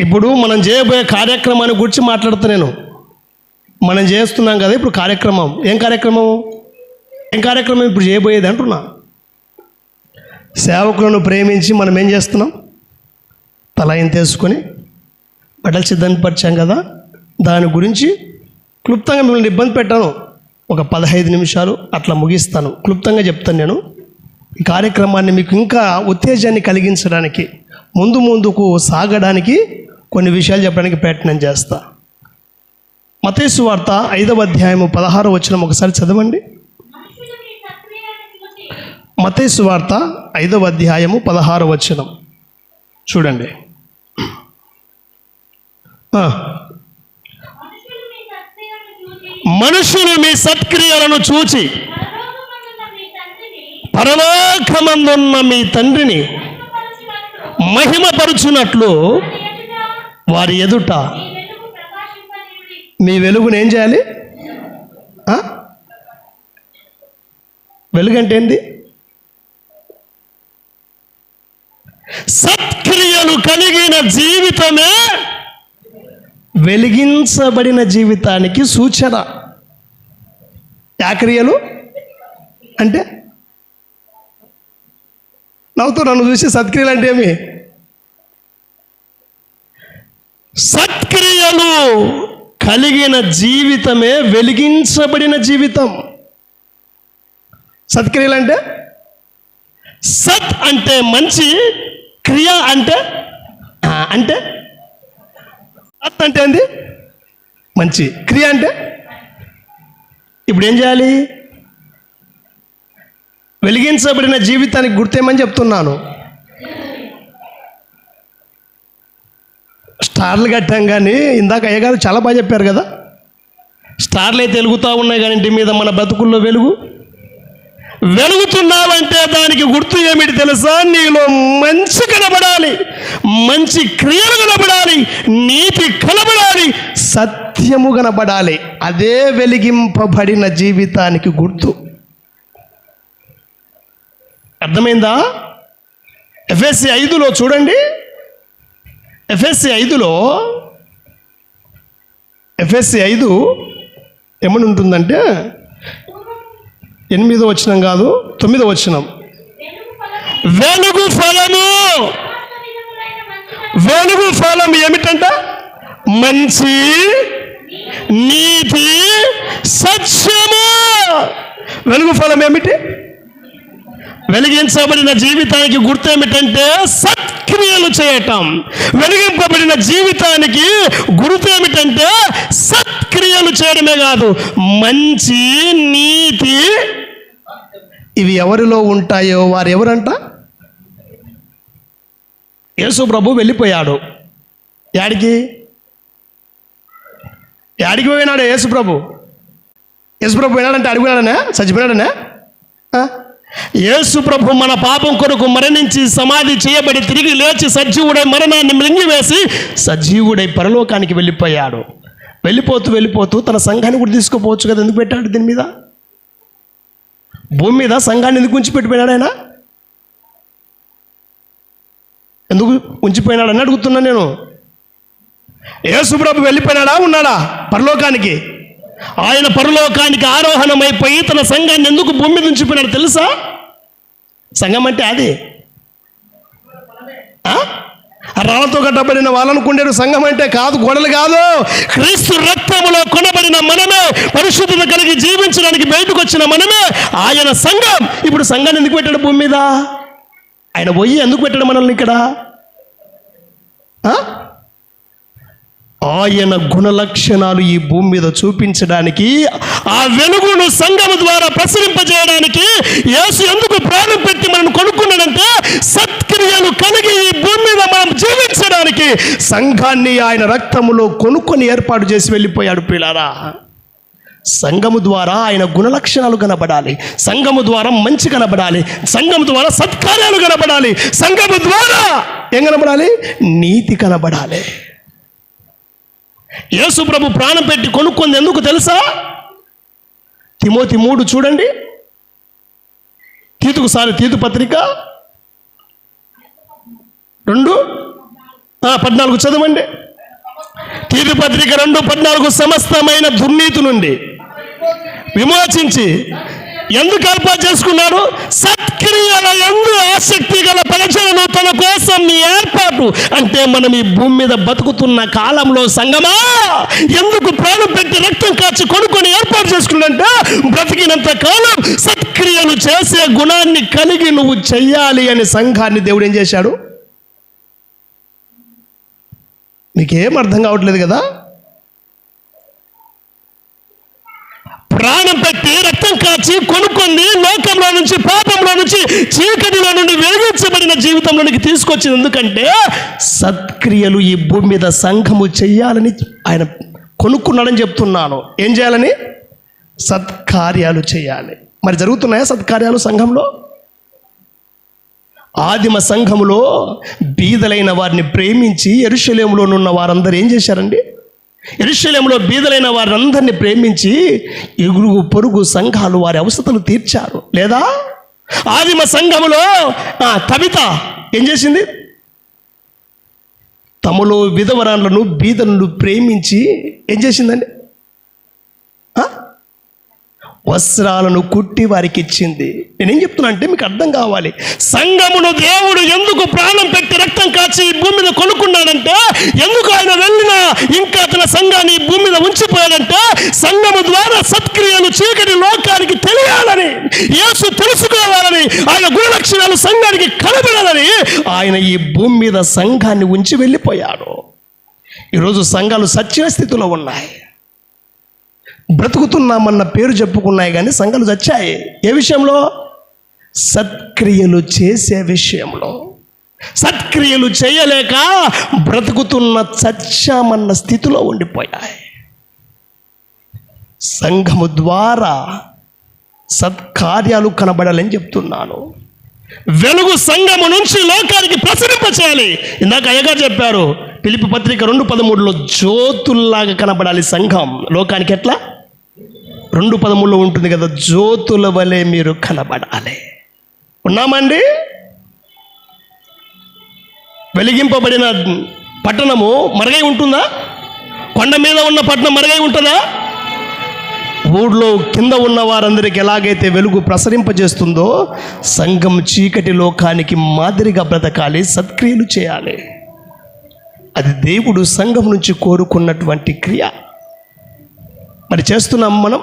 ఇప్పుడు మనం చేయబోయే కార్యక్రమాన్ని గురించి మాట్లాడుతా నేను. మనం చేస్తున్నాం కదా ఇప్పుడు కార్యక్రమం. ఏం కార్యక్రమం? ఏం కార్యక్రమం ఇప్పుడు చేయబోయేది అంటున్నా. సేవకులను ప్రేమించి మనం ఏం చేస్తున్నాం? తలయం తీసుకొని బట్టలు సిద్ధపరిచాం కదా. దాని గురించి క్లుప్తంగా మిమ్మల్ని ఇబ్బంది పెట్టాను. ఒక పదహైదు నిమిషాలు అట్లా ముగిస్తాను. క్లుప్తంగా చెప్తాను నేను. ఈ కార్యక్రమాన్ని మీకు ఇంకా ఉత్తేజాన్ని కలిగించడానికి ముందు ముందుకు సాగడానికి కొన్ని విషయాలు చెప్పడానికి ప్రయత్నం చేస్తా. మతేసు వార్త ఐదవ అధ్యాయము పదహారు వచ్చిన ఒకసారి చదవండి. మతేసు వార్త ఐదవ అధ్యాయము పదహారు వచనం. చూడండి. మనుషులు మీ సత్క్రియలను చూచి పరలోకమందున్న మీ తండ్రిని మహిమపరచునట్లు మహిమపరుచున్నట్లు వారి ఎదుట మీ వెలుగును ఏం చేయాలి? వెలుగంటే ఏంది? సత్క్రియలు కలిగిన జీవితమే వెలిగించబడిన జీవితానికి సూచన. యా క్రియలు అంటే? నవ్వుతూ నన్ను చూసి సత్క్రియలు అంటే ఏమి? సత్క్రియలు కలిగిన జీవితమే వెలిగించబడిన జీవితం. సత్క్రియలు అంటే? సత్ అంటే మంచి క్రియ అంటే అంటే? సత్ అంటే ఏంది? మంచి. క్రియ అంటే? ఇప్పుడు ఏం చేయాలి? వెలిగించబడిన జీవితానికి గుర్తేమని చెప్తున్నాను. స్టార్లు కట్టాం కానీ ఇందాక అయ్యగారు చాలా బాగా చెప్పారు కదా. స్టార్లు అయితే వెలుగుతూ ఉన్నాయి కానీ ఇంటి మీద మన బతుకుల్లో వెలుగు. వెలుగుతున్నావంటే దానికి గుర్తు ఏమిటి తెలుసా? నీలో మంచి కనబడాలి మంచి క్రియలు కనబడాలి నీతి కనబడాలి సత్యము కనబడాలి. అదే వెలిగింపబడిన జీవితానికి గుర్తు. అర్థమైందా? ఎఫ్ఎస్సి ఐదులో చూడండి. ఎఫ్ఎస్సి ఐదులో ఎఫ్ఎస్సి ఐదు ఏమని ఉంటుందంటే ఎనిమిదో వచ్చినం కాదు తొమ్మిదో వచ్చినం వెలుగు ఫలము వెలుగు వెలుగు ఫలం ఏమిటంట? మంచి నీతి సత్యము. వెలుగు ఫలం ఏమిటి? వెలిగించబడిన జీవితానికి గుర్తు ఏమిటంటే సత్క్రియలు చేయటం. వెలిగింపబడిన జీవితానికి గుర్తు ఏమిటంటే సత్క్రియలు చేయడమే కాదు మంచి నీతి ఇవి ఎవరిలో ఉంటాయో వారు ఎవరంట? యేసు ప్రభు వెళ్ళిపోయాడు. యాడికి? యాడికి పోయినాడు యేసు ప్రభు? యేసు ప్రభు పోయినాడంటే అడిగినాడనే? చచ్చిపోయినాడనే? యేసు ప్రభు మన పాపం కొరకు మరణించి సమాధి చేయబడి తిరిగి లేచి సజీవుడై మరణాన్ని మృంగివేసి సజీవుడై పరలోకానికి వెళ్ళిపోయాడు. వెళ్ళిపోతూ వెళ్ళిపోతూ తన సంఘాన్ని కూడా తీసుకుపోవచ్చు కదా ఎందుకు పెట్టాడు దీని మీద? భూమి మీద సంఘాన్ని ఎందుకు ఉంచిపెట్టిపోయినాడు ఆయన? ఎందుకు ఉంచిపోయినాడని అడుగుతున్నా నేను. యేసుప్రభు వెళ్ళిపోయినాడా ఉన్నాడా పరలోకానికి? ఆయన పరలోకానికి ఆరోహణమైపోయి తన సంఘాన్ని ఎందుకు భూమి మీద ఉంచిపోయినాడు తెలుసా? సంఘం అంటే అది. ఆ? రాళ్ళతో కట్టబడిన వాళ్ళను కుండేరు సంఘం అంటే కాదు గొడవలు కాదు. క్రీస్తు రక్తములో కొనబడిన మనమే పరిశుద్ధత కలిగి జీవించడానికి బయటకు వచ్చిన మనమే ఆయన సంఘం. ఇప్పుడు సంఘాన్ని ఎందుకు పెట్టాడు భూమి మీద? ఆయన పోయి ఎందుకు పెట్టాడు మనల్ని ఇక్కడ? ఆ? ఆయన గుణలక్షణాలు ఈ భూమి మీద చూపించడానికి ఆ వెలుగును సంఘము ద్వారా ప్రసరింపజేయడానికి యేసు ఎందుకు ప్రాణం పెట్టి మనం కొనుక్కున్నాడంటే సత్క్రియలు కలిగి ఈ భూమి మీద మనం జీవించడానికి సంఘాన్ని ఆయన రక్తములో కొనుక్కొని ఏర్పాటు చేసి వెళ్ళిపోయాడు పిల్లారా. సంఘము ద్వారా ఆయన గుణలక్షణాలు కనబడాలి సంఘము ద్వారా మంచి కనబడాలి సంఘము ద్వారా సత్కార్యాలు కనబడాలి సంఘము ద్వారా ఏం కనబడాలి? నీతి కనబడాలి. యేసు ప్రభు ప్రాణం పెట్టి కొనుక్కుంది ఎందుకు తెలుసా? తిమోతి మూడు చూడండి. తీతుకు సారి తీతు పత్రిక. రెండు. ఆ, పద్నాలుగు చదవండి. తీతు పత్రిక రెండు పద్నాలుగు సమస్తమైన దుర్నీతి నుండి విమోచించి ఎందుకు ఏర్పాటు చేసుకున్నాడు సత్క్రియల ఎందు ఆసక్తి గల ప్రజలను తన కోసం మీ ఏర్పాటు. అంటే మనం ఈ భూమి మీద బతుకుతున్న కాలంలో సంగమా? ఎందుకు ప్రాణం పెట్టి రక్తం కాచి కొనుక్కొని ఏర్పాటు చేసుకున్నంటే? బ్రతికినంత కాలం సత్క్రియలు చేసే గుణాన్ని కలిగి నువ్వు చెయ్యాలి అనే సంఘాన్ని దేవుడు ఏం చేశాడు? మీకేం అర్థం కావట్లేదు కదా? ప్రాణం పెట్టి రక్తం కాచి కొనుక్కొని లోకంలో నుంచి పాపంలో నుంచి చీకటిలో నుండి వెలిగించబడిన జీవితంలోనికి తీసుకొచ్చింది. ఎందుకంటే సత్క్రియలు ఈ భూమి మీద సంఘము చెయ్యాలని ఆయన కొనుక్కున్నాడని చెప్తున్నాను. ఏం చేయాలని? సత్కార్యాలు చేయాలి. మరి జరుగుతున్నాయా సత్కార్యాలు సంఘంలో? ఆదిమ సంఘములో బీదలైన వారిని ప్రేమించి ఎరుషలేములోనున్న వారందరూ ఏం చేశారండి? ఎరుషలేములో బీదలైన వారందరినీ ప్రేమించి ఇగురు పొరుగు సంఘాలు వారి అవసరతలు తీర్చారు. లేదా? ఆదిమ సంఘములో ఆ, ఏం చేసింది? తమలో విధవరాలను బీదలను ప్రేమించి ఏం చేసిందండి? వస్త్రాలను కుట్టి వారికి ఇచ్చింది నేనేం చెప్తున్నా అంటే మీకు అర్థం కావాలి. సంఘమును దేవుడు ఎందుకు ప్రాణం పెట్టి రక్తం కాచి ఈ భూమి మీద కొనుక్కున్నాడంటే ఎందుకు ఆయన వెళ్ళినా ఇంకా తన సంఘాన్ని భూమి మీద ఉంచిపోయాడంటే సంఘము ద్వారా సత్క్రియలు చీకటి లోకానికి తెలియాలని యేసు తెలుసుకోవాలని ఆయన గుణలక్షణాలు సంఘానికి కనబడాలని ఆయన ఈ భూమి మీద సంఘాన్ని ఉంచి వెళ్ళిపోయాడు. ఈరోజు సంఘాలు సచ్చిన స్థితిలో ఉన్నాయి. బ్రతుకుతున్నామన్న పేరు చెప్పుకున్నాయి కానీ సంఘాలు చచ్చాయి. ఏ విషయంలో? సత్క్రియలు చేసే విషయంలో. సత్క్రియలు చేయలేక బ్రతుకుతున్న చచ్చామన్న స్థితిలో ఉండిపోయాయి. సంఘము ద్వారా సత్కార్యాలు కనబడాలని చెప్తున్నాను. వెలుగు సంఘము నుంచి లోకానికి ప్రసరింప చేయాలి ఇందాక అయ్యగా చెప్పారు పిలిపి పత్రిక రెండు పదమూడులో జ్యోతుల్లాగా కనబడాలి సంఘం. లోకానికి ఎట్లా? రెండు పదమూడులో ఉంటుంది కదా జ్యోతుల వలె మీరు కనబడాలి. ఉన్నామండి? వెలిగింపబడిన పట్టణము మరగై ఉంటుందా? కొండ మీద ఉన్న పట్టణం మరగై ఉంటుందా? ఊళ్ళో కింద ఉన్న వారందరికి ఎలాగైతే వెలుగు ప్రసరింపజేస్తుందో సంఘం చీకటి లోకానికి మాదిరిగా బ్రతకాలి సత్క్రియలు చేయాలి. అది దేవుడు సంఘం నుంచి కోరుకున్నటువంటి క్రియ. మరి చేస్తున్నాం మనం?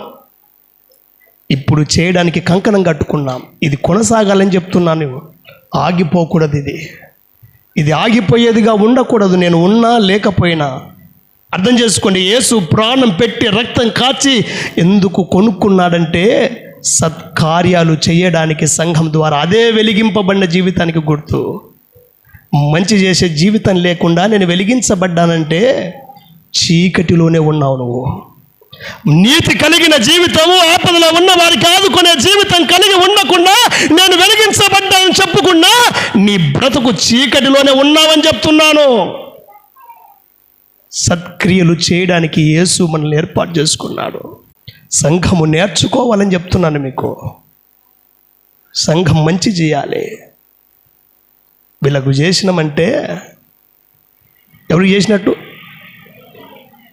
ఇప్పుడు చేయడానికి కంకణం కట్టుకున్నాం. ఇది కొనసాగాలని చెప్తున్నాను. ఆగిపోకూడదు ఇది. ఇది ఆగిపోయేదిగా ఉండకూడదు. నేను ఉన్నా లేకపోయినా అర్థం చేసుకోండి. యేసు ప్రాణం పెట్టి రక్తం కాచి ఎందుకు కొనుక్కున్నాడంటే సత్కార్యాలు చేయడానికి సంఘం ద్వారా అదే వెలిగింపబడిన జీవితానికి గుర్తు. మంచి చేసే జీవితం లేకుండా నేను వెలిగించబడ్డానంటే చీకటిలోనే ఉన్నావు నువ్వు. నీతి కలిగిన జీవితము ఆపదలో ఉన్న వారికి ఆదుకునే జీవితం కలిగి ఉండకుండా నేను వెలిగించబడ్డానని చెప్పుకున్నా నీ బ్రతుకు చీకటిలోనే ఉన్నావని చెప్తున్నాను. సత్క్రియలు చేయడానికి యేసు మనల్ని ఏర్పాటు చేసుకున్నాడు. సంఘము నేర్చుకోవాలని చెప్తున్నాను మీకు. సంఘం మంచి చేయాలి. వీళ్ళకు చేసినామంటే ఎవరు చేసినట్టు?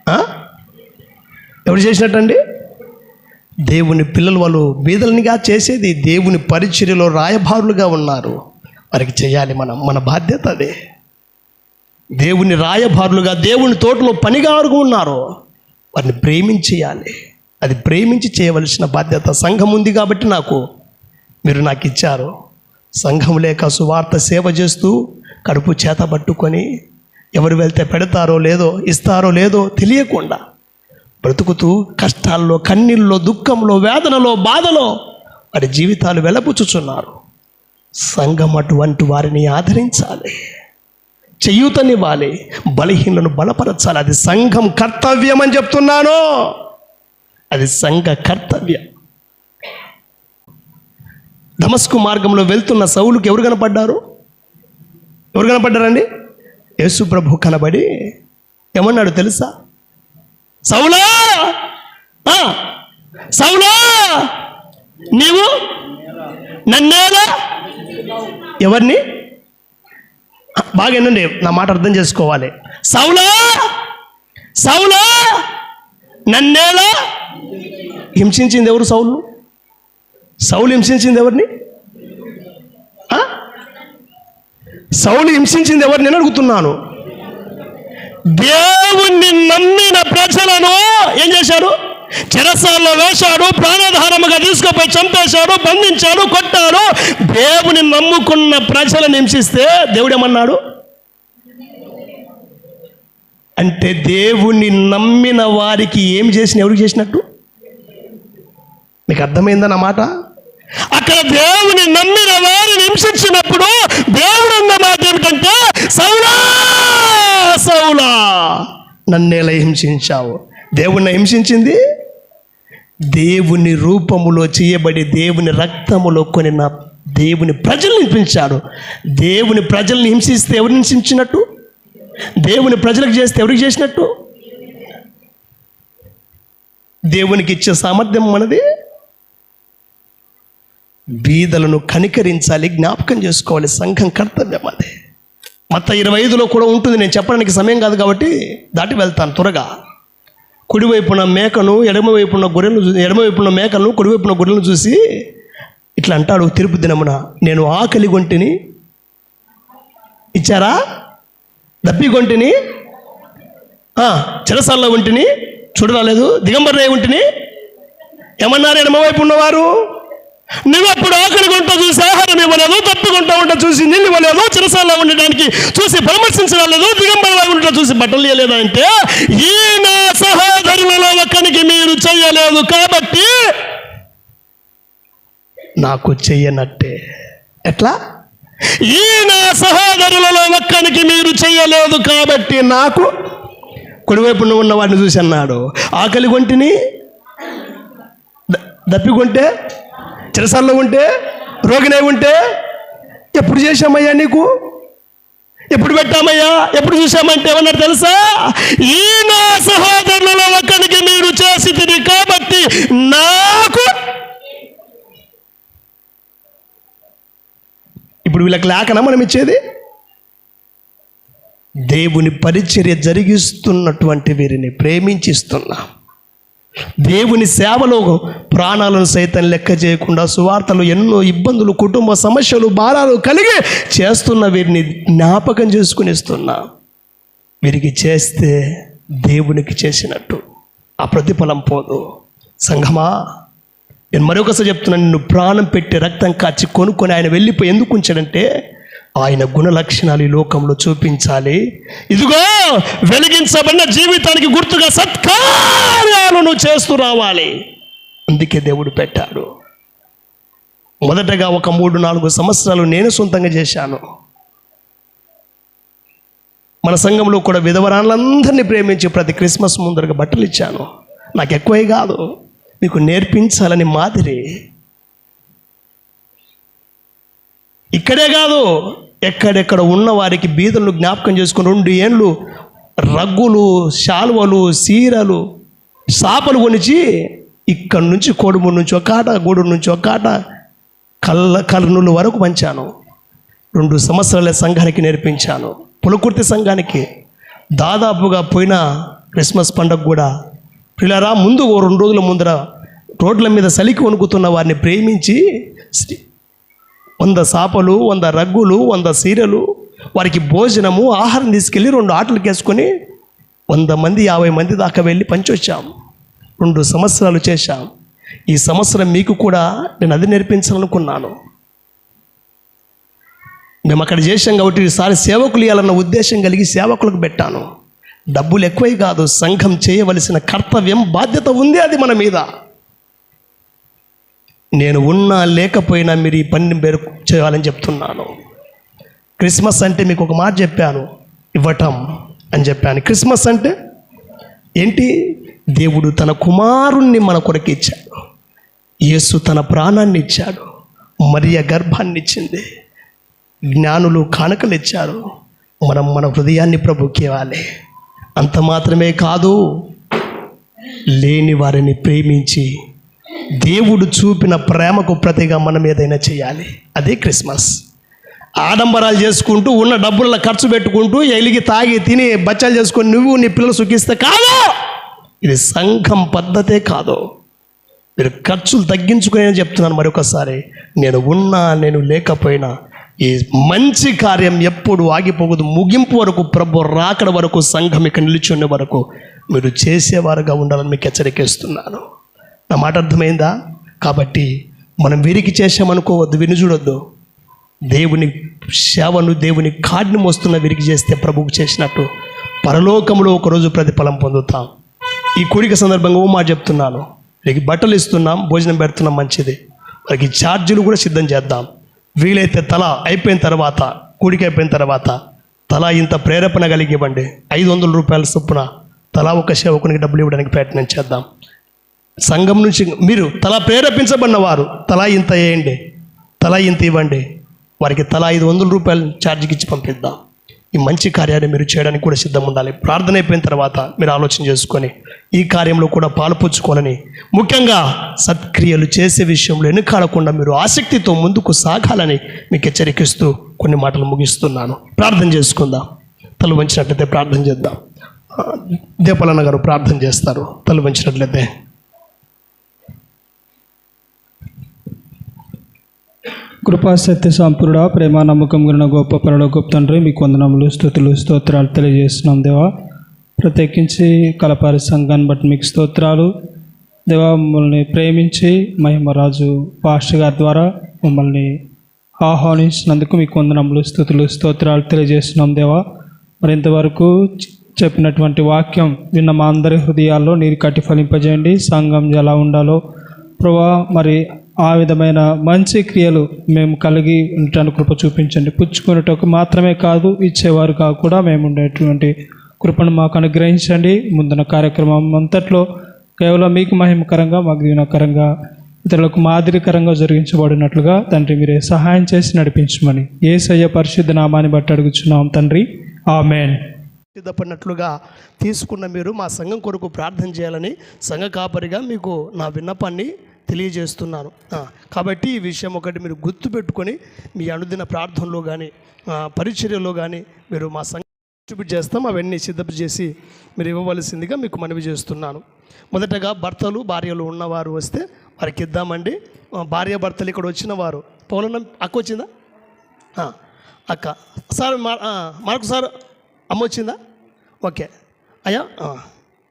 ఆ? ఎవరు చేసినట్టండి? దేవుని పిల్లలు వాళ్ళు బీదలనిగా చేసేది దేవుని పరిచర్యలో రాయబారులుగా ఉన్నారు. వారికి చేయాలి మనం మన బాధ్యత అదే. దేవుని రాయబారులుగా దేవుని తోటలో పనిగారుగా ఉన్నారు. వారిని ప్రేమించేయాలి. అది ప్రేమించి చేయవలసిన బాధ్యత సంఘం ఉంది కాబట్టి నాకు. మీరు నాకు ఇచ్చారు. సంఘం లేక సువార్త సేవ చేస్తూ కడుపు చేత పట్టుకొని ఎవరు వెళ్తే పెడతారో లేదో ఇస్తారో లేదో తెలియకుండా. బ్రతుకుతూ కష్టాల్లో కన్నీళ్ళలో దుఃఖంలో వేదనలో బాధలో వారి జీవితాలు వెలపుచ్చుచున్నారు సంఘం అటువంటి వారిని ఆదరించాలి. చేయూతనివ్వాలి. బలహీనలను బలపరచాలి. అది సంఘం కర్తవ్యం అని చెప్తున్నాను. అది సంఘ కర్తవ్యం. దమస్కు మార్గంలో వెళ్తున్న సౌలుకి ఎవరు కనపడ్డారు? ఎవరు కనపడ్డారండి? యేసు ప్రభు కనబడి ఏమన్నాడు తెలుసా? సౌలా! సౌలా! నీవు? నన్నేలా ఎవరిని? బాగా వినండి నా మాట అర్థం చేసుకోవాలి. సౌలా! సౌలా! నన్నేలా హింసించింది ఎవరు సౌలు? సౌలు హింసించింది ఎవరిని? సౌలు హింసించింది ఎవరిని నేను అడుగుతున్నాను. దేవుణ్ణి నమ్మిన ప్రజలను ఏం చేశాడు చెరసాల్లో వేశాడు ప్రాణాధారముగా తీసుకుపోయి చంపేశాడు బంధించాడు కొట్టాడు దేవుని నమ్ముకున్న ప్రజలను హింసిస్తే దేవుడేమన్నాడు? అంటే దేవుణ్ణి నమ్మిన వారికి ఏం చేసిన ఎవరికి చేసినట్టు? మీకు అర్థమైందన్న మాట? అక్కడ దేవుని నమ్మిన వారిని హింసించినప్పుడు దేవుడు అన్న మాట ఏమిటంటే సౌరా సౌలా నన్నేలా హింసించావు? దేవుణ్ణి హింసించింది? దేవుని రూపములో చేయబడి దేవుని రక్తములో కొనిన దేవుని ప్రజల్ని హింసించాడు. దేవుని ప్రజల్ని హింసిస్తే ఎవరిని హింసించినట్టు? దేవుని ప్రజలకు చేస్తే ఎవరికి చేసినట్టు? దేవునికి ఇచ్చే సామర్థ్యం మనది? బీదలను కనికరించాలి జ్ఞాపకం చేసుకోవాలి సంఘం కర్తవ్యం అది. మత ఇరవై ఐదులో కూడా ఉంటుంది. నేను చెప్పడానికి సమయం కాదు కాబట్టి దాటి వెళ్తాను త్వరగా. కుడివైపున మేకను ఎడమవైపున గొర్రెలను ఎడమవైపున మేకలను కుడివైపున గొర్రెలను చూసి ఇట్లా అంటాడు తిరుపు దినమున. నేను ఆకలి గొంటిని ఇచ్చారా? దప్పి గొంటిని? ఆ, చెరసాల్లో ఒంటిని చూడరాలేదు. దిగంబరయ్య ఒంటిని ఏమన్నారు? ఎడమవైపు ఉన్నవారు నువ్వు అప్పుడు ఆకలి ఉంటావు చూసి ఆహారం ఇవ్వలేదు తప్పుకుంటా ఉంటా ఉంట చూసి నీళ్ళు ఇవ్వలేదు చిరసాల్లో ఉండడానికి చూసి పరామర్శించలేదు దిగంబరలా ఉంట చూసి బట్టలు ఇవ్వలేదు అంటే ఈ నా సహోదరులలో ఒక్కనికి మీరు చెయ్యలేదు కాబట్టి నాకు చెయ్యనట్టే. ఎట్లా? ఈ నా సహోదరులలో ఒక్కనికి మీరు చెయ్యలేదు కాబట్టి నాకు కుడివైపున ఉన్న వాడిని చూసి అన్నాడు. ఆకలి కొంటిని దప్పికొంటే చిరసాల్లో ఉంటే రోగినై ఉంటే ఎప్పుడు చేశామయ్యా నీకు? ఎప్పుడు పెట్టామయ్యా? ఎప్పుడు చూసామంటే ఏమన్నారు తెలుసా? ఈ నా సహోదరులలో ఒకరికి మీరు చేసి కాబట్టి నాకు ఇప్పుడు వీళ్ళకి లేకనా మనం ఇచ్చేది? దేవుని పరిచర్య జరిగిస్తున్నటువంటి వీరిని ప్రేమించిస్తున్నాం. దేవుని సేవలో ప్రాణాలను సైతం లెక్క చేయకుండా సువార్తలు ఎన్నో ఇబ్బందులు కుటుంబ సమస్యలు భారాలు కలిగి చేస్తున్న వీరిని జ్ఞాపకం చేసుకునిస్తున్నా. వీరికి చేస్తే దేవునికి చేసినట్టు. ఆ ప్రతిఫలం పోదు. సంఘమా నేను మరొకసారి చెప్తున్నాను నిన్ను ప్రాణం పెట్టి రక్తం కాచి కొనుక్కొని ఆయన వెళ్ళిపోయి ఎందుకు ఉంచాడంటే ఆయన గుణ లక్షణాలు ఈ లోకంలో చూపించాలి. ఇదిగో వెలిగించబడిన జీవితానికి గుర్తుగా సత్కార్యాలను చేస్తూ రావాలి. అందుకే దేవుడు పెట్టాడు. మొదటగా ఒక మూడు నాలుగు సంవత్సరాలు నేను సొంతంగా చేశాను. మన సంఘంలో కూడా విధవరాళ్ళందరినీ ప్రేమించి ప్రతి క్రిస్మస్ ముందరగా బట్టలు ఇచ్చాను. నాకు ఎక్కువే కాదు మీకు నేర్పించాలని మాదిరి. ఇక్కడే కాదు ఎక్కడెక్కడ ఉన్న వారికి బీదలను జ్ఞాపకం చేసుకుని రెండు ఏండ్లు రగ్గులు శాలువలు సీరలు సాపలు కొనిచి ఇక్కడి నుంచి కోడుమూరు నుంచి ఒక ఆట గూడూరు నుంచి ఒక ఆట కళ్ళ కర్నూలు వరకు పంచాను. రెండు సంవత్సరాల సంఘానికి నేర్పించాను. పులకుర్తి సంఘానికి దాదాపుగా పోయిన క్రిస్మస్ పండుగ కూడా. పిల్లరా ముందు ఓ రెండు రోజుల ముందర రోడ్ల మీద సలికి వణుకుతున్న వారిని ప్రేమించి వంద సాపలు వంద రగ్గులు వంద సీరలు వారికి భోజనము ఆహారం తీసుకెళ్ళి రెండు ఆటలు వేసుకొని వంద మంది యాభై మంది దాకా వెళ్ళి పంచొచ్చాం. రెండు సంవత్సరాలు చేశాం. ఈ సంవత్సరం మీకు కూడా నేను అది నేర్పించాలనుకున్నాను. మేము అక్కడ చేశాం కాబట్టి ఈసారి సేవకులు ఇవ్వాలన్న ఉద్దేశం కలిగి సేవకులకు పెట్టాను. డబ్బులు ఎక్కువై కాదు సంఘం చేయవలసిన కర్తవ్యం బాధ్యత ఉంది అది మన మీద. నేను ఉన్నా లేకపోయినా మీరు ఈ పని పేరు చేయాలని చెప్తున్నాను. క్రిస్మస్ అంటే మీకు ఒక మాట చెప్పాను ఇవ్వటం అని చెప్పాను. క్రిస్మస్ అంటే ఏంటి? దేవుడు తన కుమారుణ్ణి మన కొరకు ఇచ్చాడు. యేసు తన ప్రాణాన్ని ఇచ్చాడు. మరియ గర్భాన్ని ఇచ్చింది. జ్ఞానులు కానుకలు ఇచ్చారు. మనం మన హృదయాన్ని ప్రభుకి ఇవ్వాలి అంత మాత్రమే కాదు లేని వారిని ప్రేమించి దేవుడు చూపిన ప్రేమకు ప్రతిగా మనం ఏదైనా చేయాలి. అదే క్రిస్మస్. ఆడంబరాలు చేసుకుంటూ ఉన్న డబ్బుల్లో ఖర్చు పెట్టుకుంటూ ఎలిగి తాగి తిని బచ్చాలు చేసుకొని నువ్వు నీ పిల్లలు సుఖిస్తే కాదు. ఇది సంఘం పద్ధతే కాదు. మీరు ఖర్చులు తగ్గించుకునే చెప్తున్నాను మరొకసారి. నేను ఉన్నా నేను లేకపోయినా ఈ మంచి కార్యం ఎప్పుడు ఆగిపోకూడదు. ముగింపు వరకు ప్రభు రాకడ వరకు సంఘం ఇక నిలిచి వరకు మీరు చేసేవారుగా ఉండాలని మీకు హెచ్చరికేస్తున్నాను నా మాట అర్థమైందా? కాబట్టి మనం వీరికి చేసామనుకోవద్దు విని చూడొద్దు. దేవుని సేవను దేవుని కాడిని మోస్తున్న వీరికి చేస్తే ప్రభువు చేసినట్టు పరలోకంలో ఒకరోజు ప్రతిఫలం పొందుతాం. ఈ కూడిక సందర్భంగా ఓ మాట చెప్తున్నాను. వీరికి బట్టలు ఇస్తున్నాం భోజనం పెడుతున్నాం మంచిది. వారికి ఛార్జీలు కూడా సిద్ధం చేద్దాం. వీలైతే తల అయిపోయిన తర్వాత కూడిక అయిపోయిన తర్వాత తల ఇంత ప్రేరేపణ కలిగి ఇవ్వండి. ఐదు వందల రూపాయల చొప్పున తలా ఒక సేవకునికి డబ్బులు ఇవ్వడానికి ప్రయత్నం చేద్దాం. సంఘం నుంచి మీరు తలా ప్రేరేపించబడిన వారు తలా ఇంత వేయండి. తలా ఇంత ఇవ్వండి. వారికి తలా ఐదు వందల రూపాయలు ఛార్జీకి ఇచ్చి పంపిద్దాం. ఈ మంచి కార్యాన్ని మీరు చేయడానికి కూడా సిద్ధం ఉండాలి. ప్రార్థన అయిపోయిన తర్వాత మీరు ఆలోచన చేసుకొని ఈ కార్యంలో కూడా పాలుపుచ్చుకోవాలని ముఖ్యంగా సత్క్రియలు చేసే విషయంలో ఎన్నుకాడకుండా మీరు ఆసక్తితో ముందుకు సాగాలని మీకు హెచ్చరికిస్తూ కొన్ని మాటలు ముగిస్తున్నాను. ప్రార్థన చేసుకుందాం. తల వంచినట్లయితే ప్రార్థన చేద్దాం. దీపాలన్న గారు ప్రార్థన చేస్తారు. తల వంచినట్లయితే కృపా సత్య సంపూర్ణ ప్రేమ నమ్మకం గురిన గొప్ప పనుల గొప్ప తండ్రి మీకు వందనములు స్థుతులు స్తోత్రాలు తెలియజేస్తున్నాం దేవా. ప్రత్యేకించి కలపారి సంఘాన్ని బట్టి మీకు స్తోత్రాలు. దేవా మమ్మల్ని ప్రేమించి మహిమరాజు పాస్టర్ గారి ద్వారా మమ్మల్ని ఆహ్వానించినందుకు మీకు వందనములు స్థుతులు స్తోత్రాలు తెలియజేస్తున్నాం దేవా. మరి ఇంతవరకు చెప్పినటువంటి వాక్యం విన్న మా అందరి హృదయాల్లో నీరు కట్టి ఫలింపజేయండి. సంఘం ఎలా ఉండాలో ప్రభా మరి ఆ విధమైన మంచి క్రియలు మేము కలిగి ఉండటానికి కృప చూపించండి. పుచ్చుకునేటకు మాత్రమే కాదు ఇచ్చేవారుగా కూడా మేము ఉండేటువంటి కృపను మాకు అనుగ్రహించండి. ముందున కార్యక్రమం అంతట్లో కేవలం మీకు మహిమకరంగా మాకు దీవనకరంగా ఇతరులకు మాదిరికరంగా జరిగించబడినట్లుగా తండ్రి మీరే సహాయం చేసి నడిపించమని ఏ సయ్య పరిశుద్ధ నామాన్ని బట్టి అడుగుచున్నాం తండ్రి. ఆమెన్. సిద్ధపడినట్లుగా తీసుకున్న మీరు మా సంఘం కొరకు ప్రార్థన చేయాలని సంఘ కాపరిగా మీకు నా విన్నపాన్ని తెలియజేస్తున్నాను. కాబట్టి ఈ విషయం ఒకటి మీరు గుర్తుపెట్టుకొని మీ అనుదిన ప్రార్థనలో కానీ పరిచర్యలో కానీ మీరు మా సంఘం డిస్ట్రిబ్యూట్ చేస్తాం అవన్నీ సిద్ధపు చేసి మీరు ఇవ్వవలసిందిగా మీకు మనవి చేస్తున్నాను. మొదటగా భర్తలు భార్యలు ఉన్నవారు వస్తే వారికి ఇద్దామండి. భార్య భర్తలు ఇక్కడ వచ్చిన వారు. పౌలన్న అక్క వచ్చిందా? అక్క. సార్ మా సార్ అమ్మ వచ్చిందా? ఓకే. అయ్యా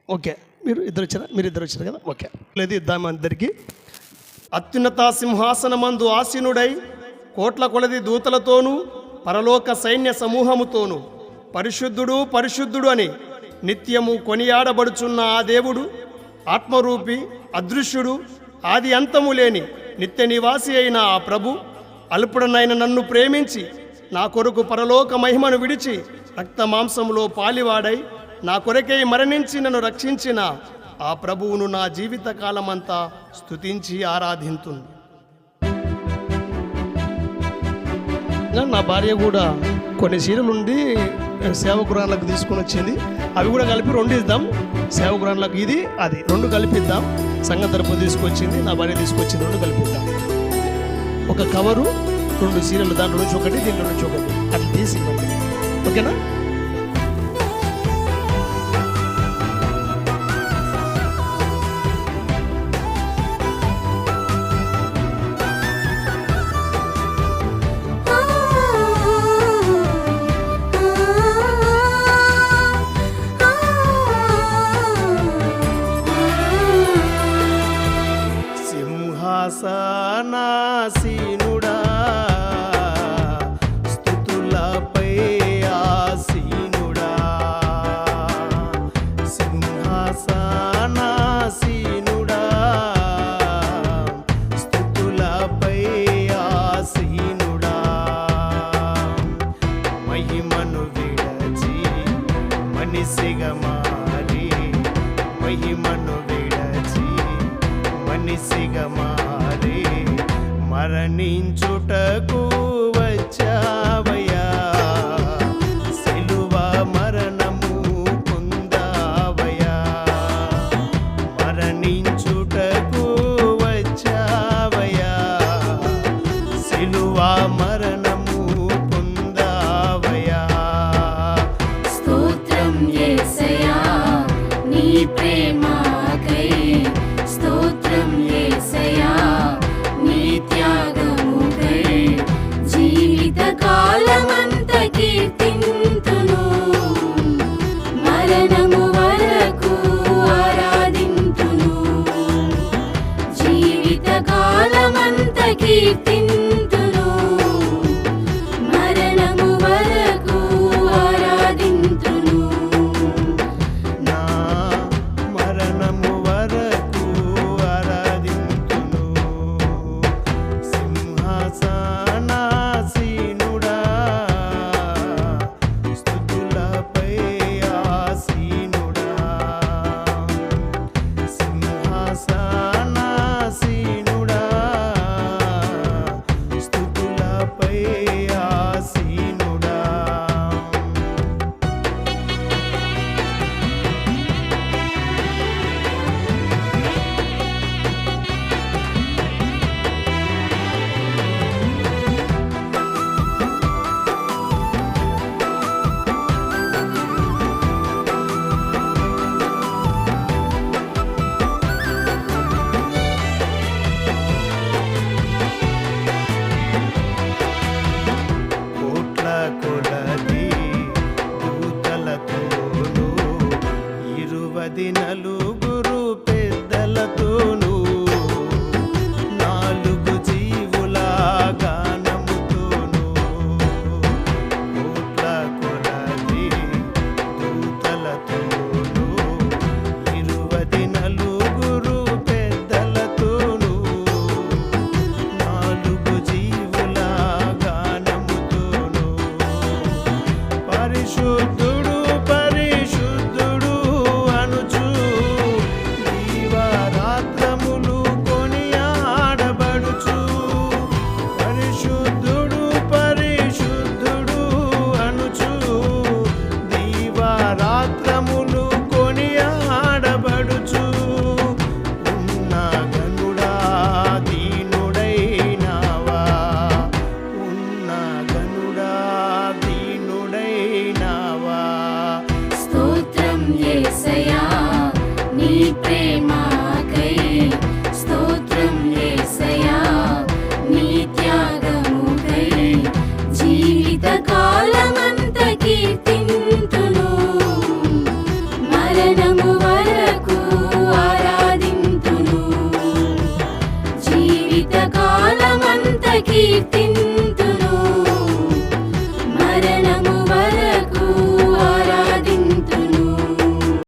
ఓకే. మీరు ఇద్దరు వచ్చారా మీరు ఇద్దరు వచ్చారు కదా? ఓకే. లేదు ఇద్దాము అందరికీ. అత్యున్నత సింహాసనమందు ఆసీనుడై కోట్ల కొలది దూతలతోనూ పరలోక సైన్య సమూహముతోనూ పరిశుద్ధుడు పరిశుద్ధుడు అని నిత్యము కొనియాడబడుచున్న ఆ దేవుడు ఆత్మరూపి అదృశ్యుడు ఆది అంతము లేని నిత్య నివాసి అయిన ఆ ప్రభు అల్పుడనైన నన్ను ప్రేమించి నా కొరకు పరలోక మహిమను విడిచి రక్త మాంసములో పాలివాడై నా కొరకై మరణించి నన్ను రక్షించిన ఆ ప్రభువును నా జీవిత స్థుతించి ఆరాధింతుంది. నా భార్య కూడా కొన్ని చీరలు ఉండి సేవకురాళ్ళకు తీసుకొని వచ్చింది. అవి కూడా కలిపి రెండు ఇద్దాం. సేవకురాళ్ళకు ఇది అది రెండు కలిపిద్దాం సంఘం తరపు తీసుకొచ్చింది నా భార్య తీసుకొచ్చింది రెండు కలిపిద్దాం ఒక కవరు రెండు చీరలు దాంట్లో నుంచి ఒకటి దీంట్లో నుంచి ఒకటి. అట్లా తీసి ఇవ్వండి. ఓకేనా? leave.